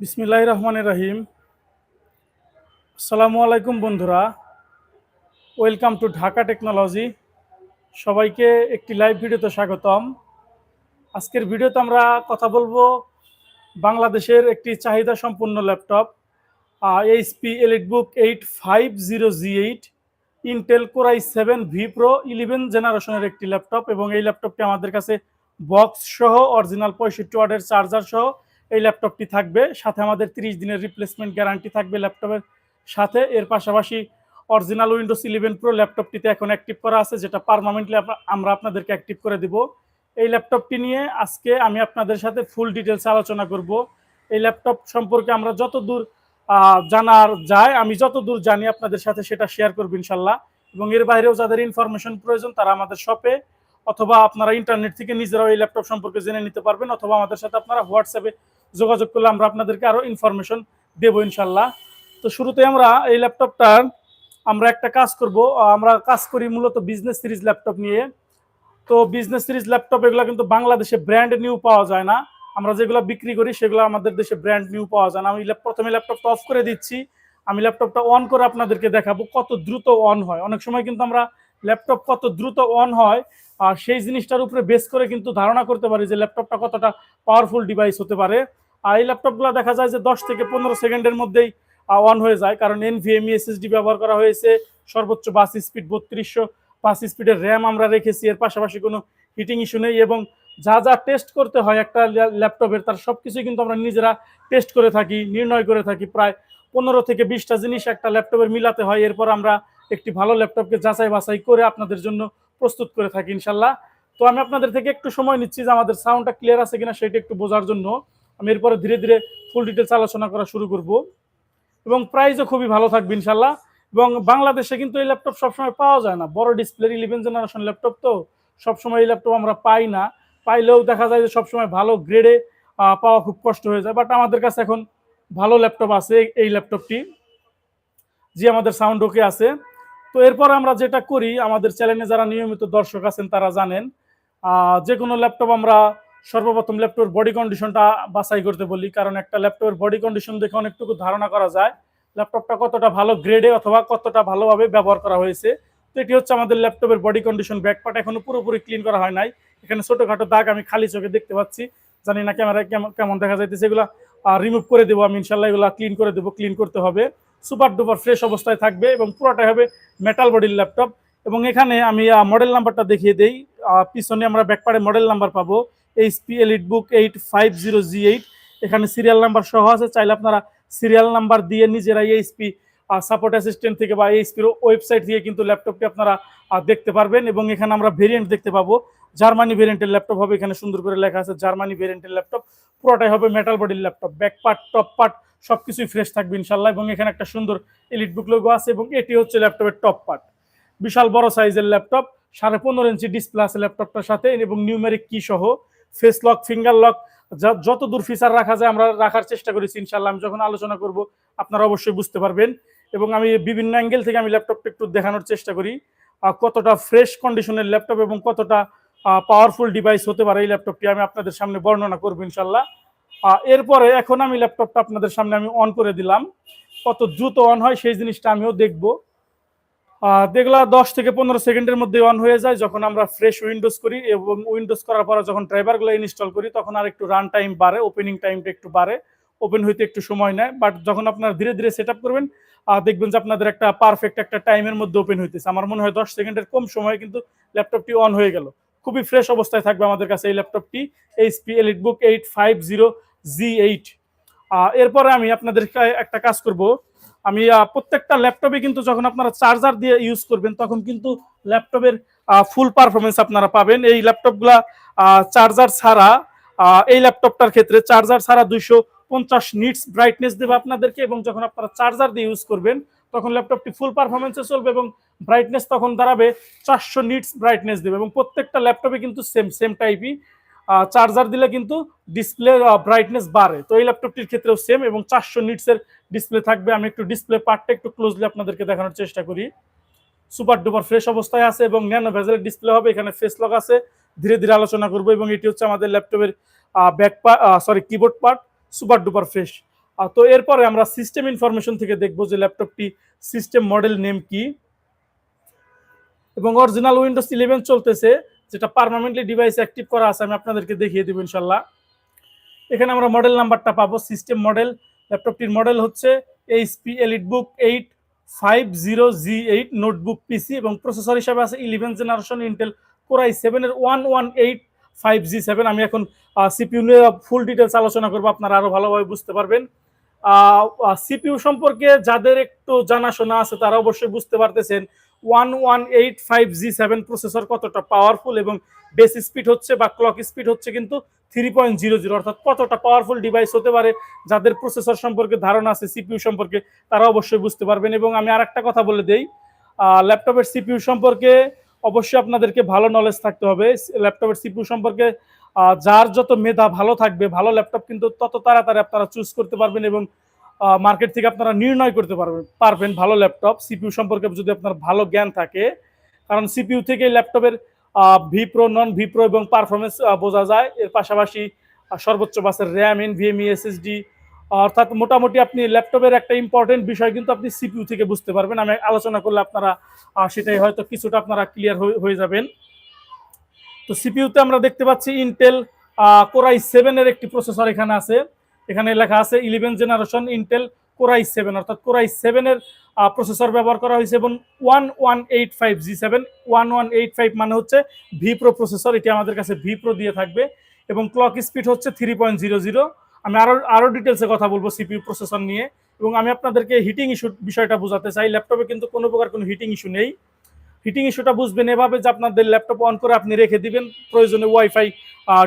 বিসমিল্লাহ রহমানের রহিম। আসসালামু আলাইকুম বন্ধুরা। ওয়েলকাম টু ঢাকা টেকনোলজি সবাইকে একটি লাইভ ভিডিওতে স্বাগতম। আজকের ভিডিওতে আমরা কথা বলব বাংলাদেশের একটি চাহিদা সম্পন্ন laptop HP EliteBook eight five zero G eight Intel Core i seven V pro eleven জেনারেশনের একটি ল্যাপটপ এবং এই ল্যাপটপটি আমাদের কাছে বক্স সহ অরিজিনাল পঁয়ষট্টি ওয়ার্ডের চার্জার সহ এই ল্যাপটপটি থাকবে। সাথে আমাদের তিরিশ দিনের রিপ্লেসমেন্ট গ্যারান্টি থাকবে ল্যাপটপের সাথে। এর পাশাপাশি অরিজিনাল উইন্ডোজ ইলেভেন প্রো ল্যাপটপটিতে এখন অ্যাক্টিভ করা আছে, যেটা পারমানেন্টলি আমরা আপনাদেরকে অ্যাক্টিভ করে দিব। এই ল্যাপটপটি নিয়ে আজকে আমি আপনাদের সাথে ফুল ডিটেলস আলোচনা করব। এই ল্যাপটপ সম্পর্কে আমরা যত দূর জানার যায়, আমি যত দূর জানি আপনাদের সাথে সেটা শেয়ার করব ইনশাল্লাহ। এবং এর বাইরেও যাদের ইনফরমেশন প্রয়োজন, তারা আমাদের শপে অথবা আপনারা ইন্টারনেট থেকে নিজেরাও এই ল্যাপটপ সম্পর্কে জেনে নিতে পারবেন, অথবা আমাদের সাথে আপনারা হোয়াটসঅ্যাপে যোগাযোগ করলে আমরা আপনাদেরকে আরও ইনফরমেশন দেবো ইনশাল্লাহ। তো শুরুতে আমরা এই ল্যাপটপটার আমরা একটা কাজ করব। আমরা কাজ করি মূলত বিজনেস সিরিজ ল্যাপটপ নিয়ে। তো বিজনেস সিরিজ ল্যাপটপ এগুলো কিন্তু বাংলাদেশে ব্র্যান্ড নিউ পাওয়া যায় না। আমরা যেগুলো বিক্রি করি সেগুলো আমাদের দেশে ব্র্যান্ড নিউ পাওয়া যায় না। আমি প্রথমে ল্যাপটপটা অফ করে দিচ্ছি। আমি ল্যাপটপটা অন করে আপনাদেরকে দেখাবো কত দ্রুত অন হয়। অনেক সময় কিন্তু আমরা ল্যাপটপ কত দ্রুত অন হয়, আর সেই জিনিসটার উপরে বেস করে কিন্তু ধারণা করতে পারি যে ল্যাপটপটা কতটা পাওয়ারফুল ডিভাইস হতে পারে। আর এই ল্যাপটপগুলো দেখা যায় যে দশ থেকে পনেরো সেকেন্ডের মধ্যেই অন হয়ে যায়। কারণ এনভিএমই এসএসডি ব্যবহার করা হয়েছে, সর্বোচ্চ বাস স্পিড বত্রিশশো। বাস স্পিডের র্যাম আমরা রেখেছি, এর পাশাপাশি কোনো হিটিং ইস্যু নেই এবং যা যা টেস্ট করতে হয় একটা ল্যাপটপের তার সব কিছুই কিন্তু আমরা নিজেরা টেস্ট করে থাকি, নির্ণয় করে থাকি। প্রায় পনেরো থেকে বিশটা জিনিস একটা ল্যাপটপের মিলাতে হয়। এরপর আমরা একটি ভালো ল্যাপটপকে যাচাই বাছাই করে আপনাদের জন্য প্রস্তুত করে থাকি, ইনশাল্লাহ। তো আমি আপনাদের থেকে একটু সময় নিচ্ছি যে আমাদের সাউন্ডটা ক্লিয়ার আছে কিনা, সেটা একটু বোঝার জন্য। আমি এরপরে ধীরে ধীরে ফুল ডিটেলস আলোচনা করা শুরু করব। এবং প্রাইসও খুবই ভালো থাকবে ইনশাল্লাহ এবং বাংলাদেশে কিন্তু এই ল্যাপটপ সবসময় পাওয়া যায় না। বড় ডিসপ্লে ইলেভেন জেনারেশন ল্যাপটপ তো সবসময় এই ল্যাপটপ আমরা পাই না। পাইলেও দেখা যায় যে সবসময় ভালো গ্রেডে পাওয়া খুব কষ্ট হয়ে যায়। বাট আমাদের কাছে এখন ভালো ল্যাপটপ আছে এই ল্যাপটপটি জি, আমাদের সাউন্ড ওকে আছে। তো এরপর আমরা যেটা করি, আমাদের চ্যানেলে যারা নিয়মিত দর্শক আছেন তারা জানেন যে কোনো ল্যাপটপ আমরা সর্বপ্রথম ল্যাপটপের বডি কন্ডিশনটা বাছাই করতে বলি, কারণ একটা ল্যাপটপের বডি কন্ডিশন দেখে অনেকটুকু ধারণা করা যায়। ল্যাপটপটা কতটা ভালো গ্রেডে অথবা কতটা ভালোভাবে ব্যবহার করা হয়েছে। তো এটি হচ্ছে আমাদের ল্যাপটপের বডি কন্ডিশন ব্যাকপার্ট এখনও পুরোপুরি ক্লিন করা হয় নাই। এখানে ছোটোখাটো দাগ আমি খালি চোখে দেখতে পাচ্ছি। জানি না ক্যামেরায় কেমন দেখা যাইতেছে, এগুলো রিমুভ করে দেবো আমি ইনশাল্লাহ এগুলো ক্লিন করে দেবো ক্লিন করতে হবে। সুপার ডুপার ফ্রেশ অবস্থায় থাকবে এবং পুরোটাই হবে মেটাল বডির ল্যাপটপ। এবং এখানে আমি মডেল নাম্বারটা দেখিয়ে দেই। পিছনে আমরা ব্যাকপার্টে মডেল নাম্বার পাবো। HP Elite Book eight five zero G eight এখানে সিরিয়াল নাম্বার সহ আছে, চাইলে আপনারা সিরিয়াল নাম্বার দিয়ে নিজেরা এইচপি সাপোর্ট অ্যাসিস্ট্যান্ট থেকে বা এইচপির ওয়েবসাইট থেকে কিন্তু ল্যাপটপটি আপনারা দেখতে পারবেন এবং এখানে আমরা ভেরিয়েন্ট দেখতে পাবো। জার্মানি ভেরিয়েন্টের ল্যাপটপ হবে, এখানে সুন্দর করে লেখা আছে জার্মানি ভেরিয়েন্টের ল্যাপটপ পুরোটাই হবে মেটাল বডির laptop back part top part সব কিছুই ফ্রেশ থাকবে ইনশাল্লাহ এবং এখানে একটা সুন্দর এলিট বুক লোগো আছে এবং এটি হচ্ছে ল্যাপটপের টপ পার্ট বিশাল বড় সাইজের ল্যাপটপ সাড়ে পনেরো ইঞ্চি ডিসপ্লে আছে ল্যাপটপটার সাথে এবং নিউমেরিক কি সহ। ফেস লক ফিঙ্গার লক যত দূর ফিচার রাখা যায় আমরা রাখার চেষ্টা করেছি ইনশাল্লাহ আমি যখন আলোচনা করব, আপনারা অবশ্যই বুঝতে পারবেন। এবং আমি বিভিন্ন অ্যাঙ্গেল থেকে আমি ল্যাপটপটা একটু দেখানোর চেষ্টা করি। কতটা ফ্রেশ কন্ডিশনের ল্যাপটপ এবং কতটা পাওয়ারফুল ডিভাইস হতে পারে এই ল্যাপটপটি আমি আপনাদের সামনে বর্ণনা করব ইনশাল্লাহ এরপরে এখন আমি ল্যাপটপটা আপনাদের সামনে আমি অন করে দিলাম। কত দ্রুত অন হয় সেই জিনিসটা আমিও দেখব। দেখলা দশ থেকে পনেরো সেকেন্ডের মধ্যে অন হয়ে যায়, যখন আমরা ফ্রেশ উইন্ডোজ করি এবং উইন্ডোজ করার পরে যখন ড্রাইভারগুলো ইনস্টল করি, তখন আর একটু রান টাইম বাড়ে ওপেনিং টাইমটা একটু বাড়ে ওপেন হইতে একটু সময় নেয়। বাট যখন আপনারা ধীরে ধীরে সেট করবেন দেখবেন যে আপনাদের একটা পারফেক্ট একটা টাইমের মধ্যে ওপেন হইতেছে। আমার মনে হয় দশ সেকেন্ডের কম সময়ে কিন্তু ল্যাপটপটি অন হয়ে গেল। খুবই ফ্রেশ অবস্থায় থাকবে আমাদের কাছে এই ল্যাপটপটি HP Elite Book eight five zero G eight এরপরে আমি আপনাদের একটা কাজ করব। আমি প্রত্যেকটা ল্যাপটপে কিন্তু যখন আপনারা চার্জার দিয়ে ইউজ করবেন, তখন কিন্তু ল্যাপটপের ফুল পারফরমেন্স আপনারা পাবেন। এই ল্যাপটপগুলা চার্জার ছাড়া এই ল্যাপটপটার ক্ষেত্রে চার্জার ছাড়া দুইশো পঞ্চাশ নিটস ব্রাইটনেস দেবে আপনাদেরকে এবং যখন আপনারা চার্জার দিয়ে ইউজ করবেন, তখন ল্যাপটপটি ফুল পারফরমেন্সে চলবে এবং ব্রাইটনেস তখন দাঁড়াবে চারশো নিটস ব্রাইটনেস দেবে এবং প্রত্যেকটা ল্যাপটপে কিন্তু সেম সেম টাইপই চার্জার দিলে কিন্তু ডিসপ্লে ব্রাইটনেস বাড়ে। তো এই ল্যাপটপটির ক্ষেত্রেও সেম এবং চারশো নিটসের ডিসপ্লে থাকবে। আমি একটু ডিসপ্লে পার্টটা একটু ক্লোজলি আপনাদেরকে দেখানোর চেষ্টা করি। সুপার ডুপার ফ্রেশ অবস্থায় আছে এবং ন্যানো ভেজেলের ডিসপ্লে হবে। এখানে ফেস লক আছে। ধীরে ধীরে আলোচনা করব এবং এটি হচ্ছে আমাদের ল্যাপটপের back part sorry keyboard part super duper fresh তো এরপরে আমরা সিস্টেম ইনফরমেশন থেকে দেখব যে ল্যাপটপটি সিস্টেম মডেল নেম কি। এবং অরিজিনাল উইন্ডোজ ইলেভেন চলতেছে। যেটা পারমানেন্টলি ডিভাইস অ্যাক্টিভ করা আছে, আমি আপনাদেরকে দেখিয়ে দেবো ইনশাল্লাহ। এখানে আমরা মডেল নাম্বারটা পাবো সিস্টেম মডেল ল্যাপটপটির মডেল হচ্ছে HP Elite Book eight five zero G eight notebook PC এবং প্রসেসর হিসাবে আছে eleven generation Intel Core i সেভেনের one one eight five G seven আমি এখন সিপিইউ নিয়ে ফুল ডিটেলস আলোচনা করব, আপনারা আরও ভালোভাবে বুঝতে পারবেন। সিপিইউ সম্পর্কে যাদের একটু জানাশোনা আছে, তারা অবশ্যই বুঝতে পারতেছেন one one eight five G seven processor কতটা পাওয়ারফুল এবং বেস স্পিড হচ্ছে বা ক্লক স্পিড হচ্ছে কিন্তু থ্রি পয়েন্ট জিরো জিরো অর্থাৎ কতটা পাওয়ারফুল ডিভাইস হতে পারে যাদের প্রসেসর সম্পর্কে ধারণা আছে সিপিইউ সম্পর্কে তারা অবশ্যই বুঝতে পারবেন। এবং আমি আর একটা কথা বলে দিই ল্যাপটপের সিপিইউ সম্পর্কে অবশ্যই আপনাদেরকে ভালো নলেজ থাকতে হবে। ল্যাপটপের সিপিইউ সম্পর্কে যার যত মেধা ভালো থাকবে, ভালো ল্যাপটপ কিন্তু তত তাড়াতাড়ি আপনারা চুজ করতে পারবেন এবং মার্কেট থেকে আপনারা নির্ণয় করতে পারবেন পারবেন ভালো ল্যাপটপ সিপিউ সম্পর্কে যদি আপনার ভালো জ্ঞান থাকে, কারণ সিপিইউ থেকে ল্যাপটপের V pro non V pro এবং পারফরমেন্স বোঝা যায়। এর পাশাপাশি সর্বোচ্চ বাসের র্যাম এন ভিএমই এসএসডি অর্থাৎ মোটামুটি আপনি ল্যাপটপের একটা ইম্পর্টেন্ট বিষয় কিন্তু আপনি সিপিউ থেকে বুঝতে পারবেন। আমি আলোচনা করলে আপনারা সেটাই হয়তো কিছুটা আপনারা ক্লিয়ার হয়ে যাবেন। তো সিপিইউতে আমরা দেখতে পাচ্ছি ইন্টেল কোরাই সেভেনের একটি প্রসেসর এখানে আছে। এখানে লেখা আছে eleven generation Intel Core i seven অর্থাৎ কোরাই সেভেনের প্রসেসর ব্যবহার করা হয়েছে এবং one one eight five G seven one one eight five মানে হচ্ছে ভি প্রো প্রসেসর এটি আমাদের কাছে ভি প্রো দিয়ে থাকবে এবং ক্লক স্পিড হচ্ছে থ্রি পয়েন্ট জিরো জিরো আমি আরও আরও ডিটেলসে কথা বলব সিপিইউ প্রসেসর নিয়ে এবং আমি আপনাদেরকে হিটিং ইস্যু বিষয়টা বোঝাতে চাই ল্যাপটপে কিন্তু কোনো প্রকার কোনো হিটিং ইস্যু নেই। হিটিং ইস্যুটা বুঝবেন এভাবে যে আপনাদের ল্যাপটপ অন করে আপনি রেখে দিবেন। প্রয়োজনে ওয়াইফাই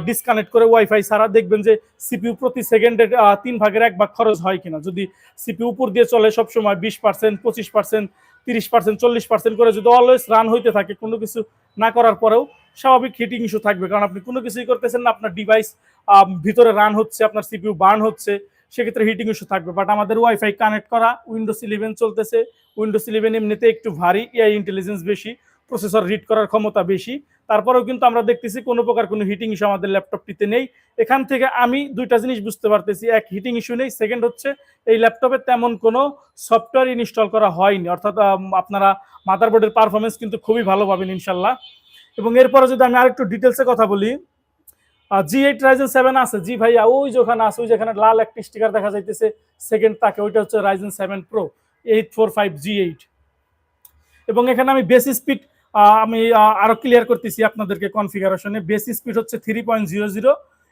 ডিসকানেক্ট করে ওয়াইফাই ছাড়া দেখবেন যে সিপিউ প্রতি সেকেন্ডে তিন ভাগের এক ভাগ খরচ হয় কিনা। যদি সিপিউ উপর দিয়ে চলে সবসময় বিশ পার্সেন্ট পঁচিশ পার্সেন্ট তিরিশ পার্সেন্ট চল্লিশ পার্সেন্ট করে যদি অলওয়েজ রান হইতে থাকে, কোনো কিছু না করার পরেও স্বাভাবিক হিটিং ইস্যু থাকবে। কারণ আপনি কোনো কিছুই করতেছেন না, আপনার ডিভাইস ভিতরে রান হচ্ছে, আপনার সিপিইউ বার্ন হচ্ছে। সেক্ষেত্রে হিটিং ইস্যু থাকবে। বাট আমাদের ওয়াইফাই কানেক্ট করা উইন্ডোজ ইলেভেন চলতেছে। উইন্ডোজ ইলেভেন এমনিতে একটু ভারী এআই ইন্টেলিজেন্স বেশি প্রসেসর রিড করার ক্ষমতা বেশি। তারপরেও কিন্তু আমরা দেখতেছি কোনো প্রকার কোনো হিটিং ইস্যু আমাদের ল্যাপটপটিতে নেই। এখান থেকে আমি দুইটা জিনিস বুঝতে পারতেছি। এক হিটিং ইস্যু নেই। সেকেন্ড হচ্ছে, এই ল্যাপটপে তেমন কোনো সফটওয়্যার ইনস্টল করা হয়নি। অর্থাৎ আপনারা মাদারবোর্ডের পারফরমেন্স কিন্তু খুবই ভালো পাবেন ইনশাল্লাহ। এবং এরপরে যদি আমি আরেকটু ডিটেলসে কথা বলি জি এইট রাইজেন সেভেন আছে। জি ভাইয়া ওই যেখানে আছে ওই যেখানে লাল একটা স্টিকার দেখা যাইতেছে সেকেন্ড তাকে ওইটা হচ্ছে Ryzen seven pro eight four five G eight এবং এখানে আমি বেস স্পিড আমি আহ, আরও ক্লিয়ার করতেছি আপনাদেরকে কনফিগারেশনে বেস স্পিড হচ্ছে থ্রি পয়েন্ট জিরো জিরো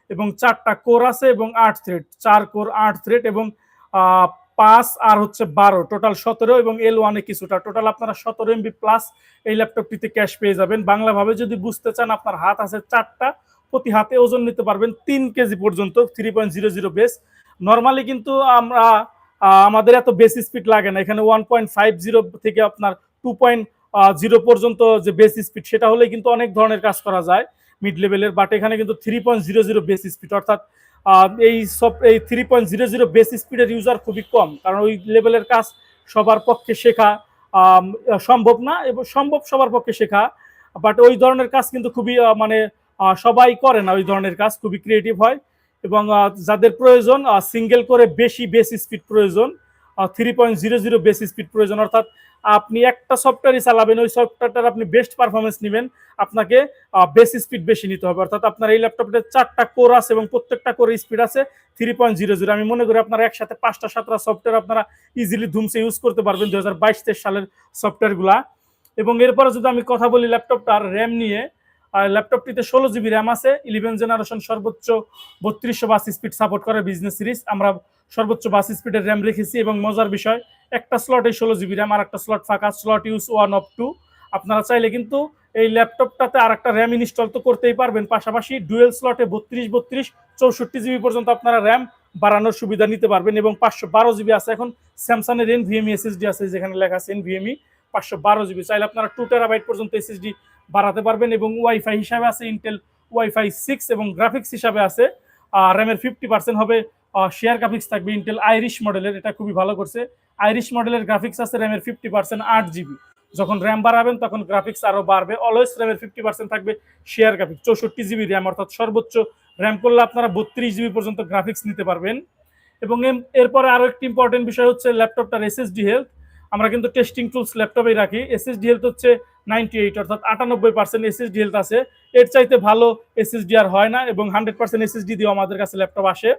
এবং চারটা কোর আছে এবং আট থ্রেড চার কোর আট থ্রেড এবং পাঁচ আর হচ্ছে বারো। টোটাল সতেরো এবং এল ওয়ানে কিছুটা। টোটাল আপনারা সতেরো এমবি প্লাস এই ল্যাপটপটিতে ক্যাশ পেয়ে যাবেন। বাংলাভাবে যদি বুঝতে চান আপনার হাত আছে চারটা প্রতি হাতে ওজন নিতে পারবেন তিন কেজি পর্যন্ত three point zero zero base normally কিন্তু আমরা আমাদের এত বেস স্পিড লাগে না। এখানে ওয়ান পয়েন্ট ফাইভ জিরো থেকে আপনার টু পয়েন্ট জিরো পর্যন্ত যে বেস স্পিড সেটা হলে কিন্তু অনেক ধরনের কাজ করা যায় মিড লেভেলের বাট এখানে কিন্তু three point zero zero base speed অর্থাৎ এই সব, এই three point zero zero base স্পিডের ইউজার খুবই কম। কারণ ওই লেভেলের কাজ সবার পক্ষে শেখা সম্ভব না এবং সম্ভব সবার পক্ষে শেখা। বাট ওই ধরনের কাজ কিন্তু খুবই মানে সবাই করে না, ওই ধরনের কাজ খুবই ক্রিয়েটিভ হয়। এবং যাদের প্রয়োজন সিঙ্গেল করে বেশি বেস স্পিড প্রয়োজন three point zero zero base speed প্রয়োজন, অর্থাৎ আপনি একটা সফটওয়্যারই চালাবেন, ওই সফটওয়্যারটার আপনি বেস্ট পারফরমেন্স নেবেন, আপনাকে বেস স্পিড বেশি নিতে হবে। অর্থাৎ আপনার এই ল্যাপটপটাতে চারটা কোর আছে এবং প্রত্যেকটা কোর স্পিড আছে থ্রি পয়েন্ট জিরো জিরো আমি মনে করি আপনারা একসাথে পাঁচটা, সাতটা সফটওয়্যার আপনারা ইজিলি ধুমসে ইউজ করতে পারবেন দু হাজার বাইশ, তেইশ সালের সফটওয়্যারগুলা এবং এরপরে যদি আমি কথা বলি ল্যাপটপটার র্যাম নিয়ে আর ল্যাপটপটিতে ষোলো জিবি র্যাম আছে ইলেভেন জেনারেশন সর্বোচ্চ বত্রিশশো বাস স্পিড সাপোর্ট করে বিজনেস সিরিজ আমরা সর্বোচ্চ বাস স্পিডের র্যাম রেখেছি এবং মজার বিষয়, একটা স্লটে ষোলো জিবি র্যাম আর একটা স্লট ফাঁকা slot use one of two আপনারা চাইলে কিন্তু এই ল্যাপটপটাতে আর একটা র্যাম ইনস্টল তো করতেই পারবেন। পাশাপাশি ডুয়েল স্লটে বত্রিশ বত্রিশ, চৌষট্টি জিবি পর্যন্ত আপনারা র্যাম বাড়ানোর সুবিধা নিতে পারবেন এবং পাঁচশো বারো জিবি আছে এখন স্যামসাংয়ের এন ভিএমই এসএসডি আছে, যেখানে লেখা আছে এন ভিএমই পাঁচশো বারো জিবি। চাইলে আপনারা টু টেরাবাইট পর্যন্ত এসএসডি বাড়াতে পারবেন এবং ওয়াইফাই হিসাবে আছে ইন্টেল ওয়াইফাই সিক্স এবং গ্রাফিক্স হিসাবে আছে। র্যামের ফিফটি পার্সেন্ট হবে শেয়ার গ্রাফিক্স থাকবে ইন্টেল আইরিশ মডেলের এটা খুবই ভালো করছে। আইরিশ মডেলের গ্রাফিক্স আছে র্যামের ফিফটি পার্সেন্ট আট জিবি যখন র্যাম বাড়াবেন তখন গ্রাফিক্স আরও বাড়বে। অলওয়েজ র্যামের ফিফটি পার্সেন্ট থাকবে শেয়ার গ্রাফিক্স চৌষট্টি জিবি র্যাম অর্থাৎ সর্বোচ্চ র্যাম করলে আপনারা বত্রিশ জিবি পর্যন্ত গ্রাফিক্স নিতে পারবেন। এবং এরপরে আরও একটি ইম্পর্টেন্ট বিষয় হচ্ছে ল্যাপটপটার এসএসডি হেলথ আমরা কিন্তু টেস্টিং টুলস ল্যাপটপেই রাখি। এসএসডি হেলথ হচ্ছে নাইনটি এইট অর্থাৎ আটানব্বই পার্সেন্ট এসএসডি হেলথ আছে। এর চাইতে ভালো এসএসডি আর হয় না এবং হান্ড্রেড পার্সেন্ট এসএসডি দিয়েও আমাদের কাছে ল্যাপটপ আসে।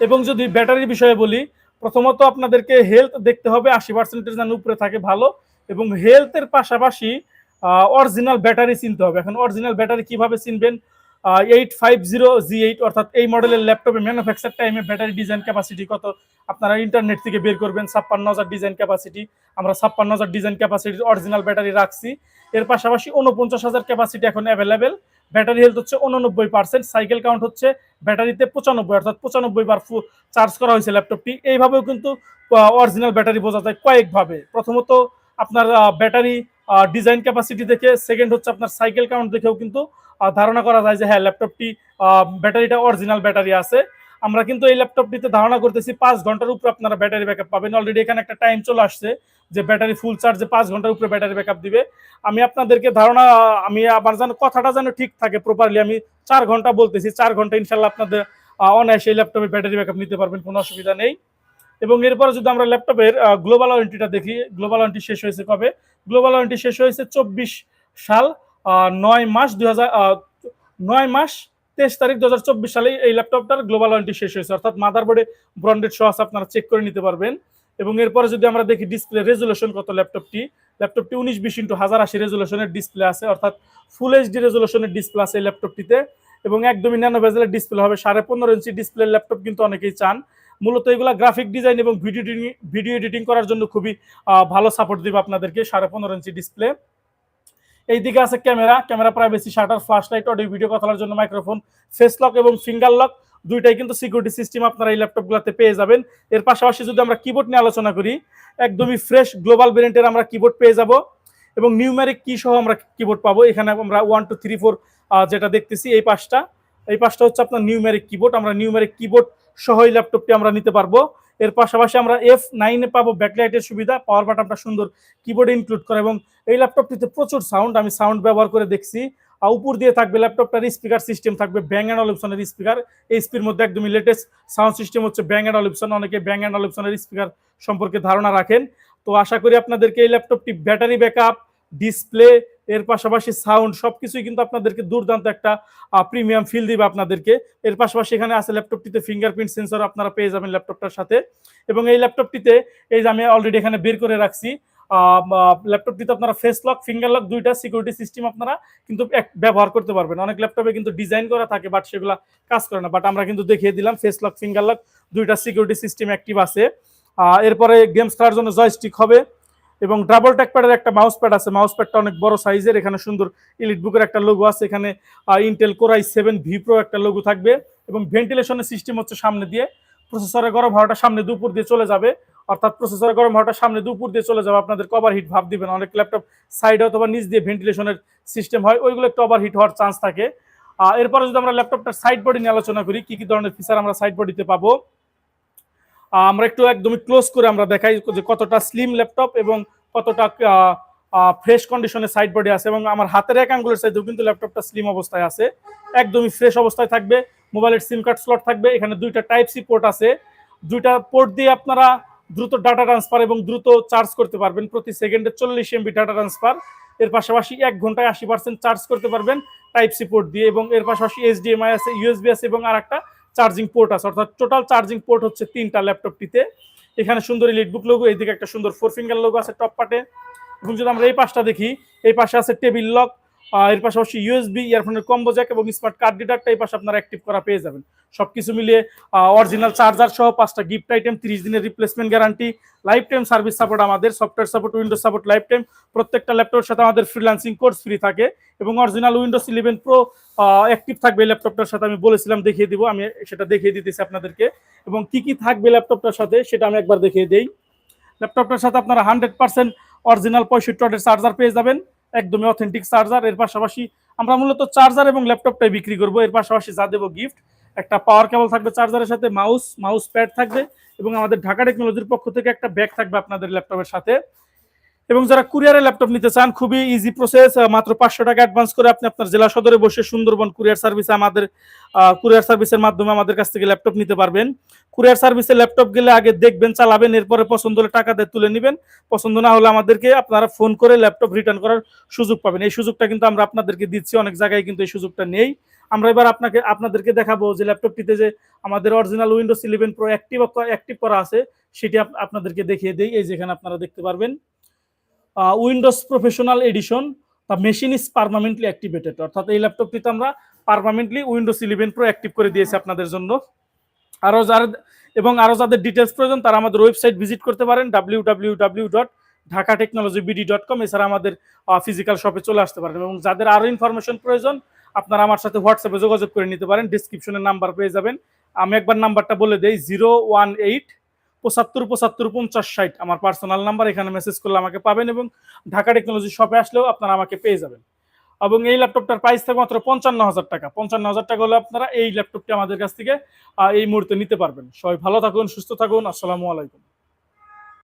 এবং যদি ব্যাটারির বিষয়ে বলি, প্রথমত আপনাদেরকে হেলথ দেখতে হবে, আশি পার্সেন্টের যেন উপরে থাকে ভালো। এবং হেলথের পাশাপাশি অরিজিনাল ব্যাটারি চিনতে হবে। এখন অরিজিনাল ব্যাটারি কীভাবে চিনবেন? Eight five zero G eight অর্থাৎ এই মডেলের ল্যাপটপে ম্যানুফ্যাকচার টাইমে ব্যাটারি ডিজাইন ক্যাপাসিটি কত? আপনারা ইন্টারনেট থেকে বের করবেন ছাপ্পান্ন হাজার ডিজাইন ক্যাপাসিটি আমরা ছাপ্পান্ন হাজার ডিজাইন ক্যাপাসিটির অরিজিনাল ব্যাটারি রাখছি। এর পাশাপাশি উনপঞ্চাশ হাজার ক্যাপাসিটি এখন অ্যাভেলেবেল ব্যাটারি হেলথ হচ্ছে উননব্বই পার্সেন্ট সাইকেল কাউন্ট হচ্ছে ব্যাটারিতে পঁচানব্বই, অর্থাৎ পঁচানব্বই বার চার্জ করা হয়েছে ল্যাপটপটি এইভাবেও কিন্তু অরিজিনাল ব্যাটারি বোঝা যায় কয়েকভাবে। প্রথমত, আপনার ব্যাটারি ডিজাইন ক্যাপাসিটি দেখে। সেকেন্ড হচ্ছে আপনার সাইকেল কাউন্ট দেখেও কিন্তু ধারণা করা যায় যে হ্যাঁ ল্যাপটপটি ব্যাটারিটা অরিজিনাল ব্যাটারি আছে। আমরা কিন্তু এই ল্যাপটপটিতে ধারণা করতেছি পাঁচ ঘণ্টার উপরে আপনারা ব্যাটারি ব্যাকআপ পাবেন। অলরেডি এখানে একটা টাইম চলে আসছে যে ব্যাটারি ফুল চার্জে পাঁচ ঘণ্টার উপরে ব্যাটারি ব্যাকআপ দিবে। আমি আপনাদেরকে ধারণা, আমি আমার যেন কথাটা যেন ঠিক থাকে প্রপারলি আমি চার ঘণ্টা বলতেছি, চার ঘণ্টা ইনশাল্লাহ আপনাদের অনায়াসে এই ল্যাপটপে ব্যাটারি ব্যাকআপ নিতে পারবেন, কোনো অসুবিধা নেই। এবং এরপরে যদি আমরা ল্যাপটপের গ্লোবাল ওয়ারেন্টিটা দেখি গ্লোবাল ওয়ারেন্টি শেষ হয়েছে কবে? গ্লোবাল ওয়ারেন্টি শেষ হয়েছে চব্বিশ সাল। নয় মাস দুই নয় মাস তেইশ তারিখ দু হাজার চব্বিশ সালে এই ল্যাপটপটার গ্লোবাল ওয়ারেন্টি শেষ হয়েছে। অর্থাৎ মাদারবোর্ডে ব্র্যান্ডেড সহ আছে, আপনারা চেক করে নিতে পারবেন। এবং এরপরে যদি আমরা দেখি ডিসপ্লে রেজুলেশন কত ল্যাপটপটি ল্যাপটপটি উনিশ বিশ ইন্টু হাজার আশি রেজুলেশনের ডিসপ্লে আছে, অর্থাৎ ফুল এইচডি রেজুলেশনের ডিসপ্লে আছে এই ল্যাপটপটিতে। এবং একদমই ন্যানো ভেজেলের ডিসপ্লে হবে, সাড়ে পনেরো ইঞ্চি ডিসপ্লে ল্যাপটপ কিন্তু অনেকেই চান। মূলত এগুলা গ্রাফিক ডিজাইন এবং ভিডিও ভিডিও এডিটিং করার জন্য খুবই ভালো সাপোর্ট দিবে আপনাদেরকে, সাড়ে পনেরো ইঞ্চি ডিসপ্লে এইদিকে আছে camera camera privacy shutter flash light audio video কথা বলার জন্য মাইক্রোফোন ফেস লক এবং ফিঙ্গার লক দুইটাই কিন্তু সিকিউরিটি সিস্টেম আপনারা এই ল্যাপটপগুলোতে পেয়ে যাবেন। এর পাশাপাশি যদি আমরা কিবোর্ড নিয়ে আলোচনা করি, একদমই ফ্রেশ গ্লোবাল ভেরিয়েন্টের আমরা কিবোর্ড পেয়ে যাব এবং নিউমেরিক কি সহ আমরা কিবোর্ড পাবো। এখানে আমরা ওয়ান টু থ্রি ফোর যেটা দেখতেছি এই পাশটা। এই পাশটা হচ্ছে আপনার নিউমেরিক কিবোর্ড আমরা নিউমেরিক কিবোর্ড সহ এই ল্যাপটপটি আমরা নিতে পারব। এর পাশাপাশি আমরা এফ নাইনে পাবো ব্যাকলাইটের সুবিধা পাওয়ার বাটনটা সুন্দর কিবোর্ডে ইনক্লুড করা এবং এই ল্যাপটপটিতে প্রচুর সাউন্ড আমি সাউন্ড ব্যবহার করে দেখছি। আর উপর দিয়ে থাকবে ল্যাপটপটার স্পিকার সিস্টেম থাকবে ব্যাং অ্যান্ড অলিপসনের স্পিকার এই স্পির মধ্যে একদমই লেটেস্ট সাউন্ড সিস্টেম হচ্ছে ব্যাং অ্যান্ড অলিপসন অনেকে ব্যাং অ্যান্ড অলিপসনের স্পিকার সম্পর্কে ধারণা রাখেন। তো আশা করি আপনাদেরকে এই ল্যাপটপটি ব্যাটারি ব্যাকআপ ডিসপ্লে এর পাশাপাশি সাউন্ড সবকিছুই কিন্তু আপনাদেরকে দুর্দান্ত একটা প্রিমিয়াম ফিল দিবে আপনাদেরকে। এর পাশাপাশি এখানে আছে ল্যাপটপটিতে ফিঙ্গারপ্রিন্ট সেন্সর আপনারা পেয়ে যাবেন ল্যাপটপটার সাথে। এবং এই ল্যাপটপটিতে এই যে আমি অলরেডি এখানে বের করে রাখছি ল্যাপটপটিতে আপনারা ফেস লক ফিঙ্গার লক দুইটা সিকিউরিটি সিস্টেম আপনারা কিন্তু ব্যবহার করতে পারবেন। অনেক ল্যাপটপে কিন্তু ডিজাইন করা থাকে বাট সেগুলা কাজ করে না। বাট আমরা কিন্তু দেখিয়ে দিলাম ফেস লক ফিঙ্গার লক দুইটা সিকিউরিটি সিস্টেম অ্যাক্টিভ আছে। এরপরে গেমস খেলার জন্য জয়স্টিক হবে। এবং ডাবল ট্যাকপ্যাডের একটা মাউস প্যাড আছে। মাউস প্যাডটা অনেক বড় সাইজের এখানে সুন্দর ইলিট বুকের একটা লোগো আছে। এখানে Intel core i seven V pro একটা লোগো থাকবে এবং ভেন্টিলেশনের সিস্টেম হচ্ছে সামনে দিয়ে। প্রসেসরের গরম হাওয়াটা সামনে দুপুর দিয়ে চলে যাবে। অর্থাৎ প্রসেসরের গরম হাওয়াটা সামনে দুপুর দিয়ে চলে যাবে। আপনাদের কভার হিট ভাব দিবেন অনেক ল্যাপটপ সাইডে অথবা নিচ দিয়ে ভেন্টিলেশনের সিস্টেম হয়, ওইগুলো একটু ওভার হিট হওয়ার চান্স থাকে। এরপরে যদি আমরা ল্যাপটপটার সাইড বডি নিয়ে আলোচনা করি, কি কি ধরনের ফিচার আমরা সাইড বডিতে পাবো? আমরা একটু একদমই ক্লোজ করে আমরা দেখাই যে কতটা স্লিম ল্যাপটপ এবং কতটা ফ্রেশ কন্ডিশনে সাইড বডি আছে এবং আমার হাতের এক আঙ্গুলের সাইডেও কিন্তু ল্যাপটপটা স্লিম অবস্থায় আছে। একদমই ফ্রেশ অবস্থায় থাকবে। মোবাইলের সিম কার্ড স্লট থাকবে। এখানে দুইটা টাইপ সি পোর্ট আছে। দুইটা পোর্ট দিয়ে আপনারা দ্রুত ডাটা ট্রান্সফার এবং দ্রুত চার্জ করতে পারবেন। প্রতি সেকেন্ডে চল্লিশ এমবি ডাটা ট্রান্সফার এর পাশাপাশি এক ঘন্টায় আশি পার্সেন্ট চার্জ করতে পারবেন টাইপ সি পোর্ট দিয়ে এবং এর পাশাপাশি এইচডিএমআই আছে ইউএসবি আছে এবং আর একটা চার্জিং পোর্ট আছে। অর্থাৎ টোটাল চার্জিং পোর্ট হচ্ছে তিনটা ল্যাপটপটিতে। এখানে সুন্দর লিটবুক লোগো এইদিকে একটা সুন্দর ফোর ফিঙ্গার লোগো আছে টপ পার্টে এবং যদি আমরা এই পাশটা দেখি, এই পাশে আছে টেবিল লক এর পাশাপাশি ইউএসবি ইয়ারফোনের কম্বো জ্যাক এবং স্মার্ট কার্ড রিডারটা এই পাশে আপনারা অ্যাক্টিভ করা পেয়ে যাবেন। সব কিছু মিলিয়ে অরিজিনাল চার্জার সহ পাঁচটা গিফট আইটেম তিরিশ দিনের replacement guarantee life time service support আমাদের software support Windows support life time প্রত্যেকটা ল্যাপটপের সাথে আমাদের ফ্রিল্যান্সিং কোর্স ফ্রি থাকে এবং original Windows eleven pro active থাকবে এই ল্যাপটপটার সাথে আমি বলেছিলাম দেখিয়ে দিব, আমি সেটা দেখিয়ে দিতেছি আপনাদেরকে। এবং কি কি থাকবে ল্যাপটপটার সাথে সেটা আমি একবার দেখিয়ে দিই। ল্যাপটপটার সাথে আপনারা হান্ড্রেড পার্সেন্ট অরিজিনাল পঁয়ষট্টি চার্জার পেয়ে যাবেন। একদমই অথেন্টিক চার্জার এর পাশাপাশি আমরা মূলত চার্জার এবং ল্যাপটপটাই বিক্রি করব। এর পাশাপাশি যা দেবো গিফট একটা পাওয়ার কেবল থাকবে চার্জারের সাথে মাউস মাউস প্যাড থাকবে এবং আমাদের ঢাকা টেকনোলজির পক্ষ থেকে একটা ব্যাগ থাকবে আপনাদের ল্যাপটপের সাথে। এবং যারা কুরিয়ারে ল্যাপটপ নিতে চান, খুবই ইজি প্রসেস মাত্র পাঁচশো টাকা অ্যাডভান্স করে আপনি আপনার জেলা সদরে বসে সুন্দরবন কুরিয়ার সার্ভিসে আমাদের কুরিয়ার সার্ভিসের মাধ্যমে আমাদের কাছ থেকে ল্যাপটপ নিতে পারবেন। কুরিয়ার সার্ভিসে ল্যাপটপ গেলে আগে দেখবেন, চালাবেন, এরপরে পছন্দ হলে টাকা দিয়ে তুলে নেবেন। পছন্দ না হলে আমাদেরকে আপনারা ফোন করে ল্যাপটপ রিটার্ন করার সুযোগ পাবেন। এই সুযোগটা কিন্তু আমরা আপনাদেরকে দিচ্ছি, অনেক জায়গায় কিন্তু এই সুযোগটা নেই। আমরা এবার আপনাকে, আপনাদেরকে দেখাবো যে ল্যাপটপটিতে যে আমাদের original Windows eleven pro active active করা আছে, সেটি আপ- আপনাদেরকে দেখিয়ে দিই। এই যেখানে আপনারা দেখতে পারবেন। উইন্ডোজ প্রফেশনাল এডিশন বা মেশিন ইজ পারমানেন্টলি অ্যাক্টিভেটেড অর্থাৎ এই ল্যাপটপটিতে আমরা permanently Windows eleven pro active করে দিয়েছি আপনাদের জন্য। আরও যারা, এবং আরও যাদের ডিটেলস প্রয়োজন, তারা আমাদের ওয়েবসাইট ভিজিট করতে পারেন W W W dot Dhaka technology BD dot com এছাড়া আমাদের ফিজিক্যাল শপে চলে আসতে পারেন। এবং যাদের আরও ইনফরমেশন প্রয়োজন, আপনারা আমার সাথে হোয়াটসঅ্যাপে যোগাযোগ করে নিতে পারেন। ডিসক্রিপশনের নাম্বার পেয়ে যাবেন। আমি একবার নাম্বারটা বলে দিই জিরো ওয়ান এইট পঁচাত্তর পঁচাত্তর, পঞ্চাশ, ষাট। আমার পার্সোনাল নাম্বার এখানে মেসেজ করলে আমাকে পাবেন এবং ঢাকা টেকনোলজি শপে আসলেও আপনারা আমাকে পেয়ে যাবেন। এবং এই ল্যাপটপটার প্রাইস থাকে মাত্র পঞ্চান্ন হাজার টাকা। পঞ্চান্ন হাজার টাকা হলে আপনারা এই ল্যাপটপটি আমাদের কাছ থেকে এই মুহূর্তে নিতে পারবেন। সবাই ভালো থাকুন, সুস্থ থাকুন। আসসালামু আলাইকুম।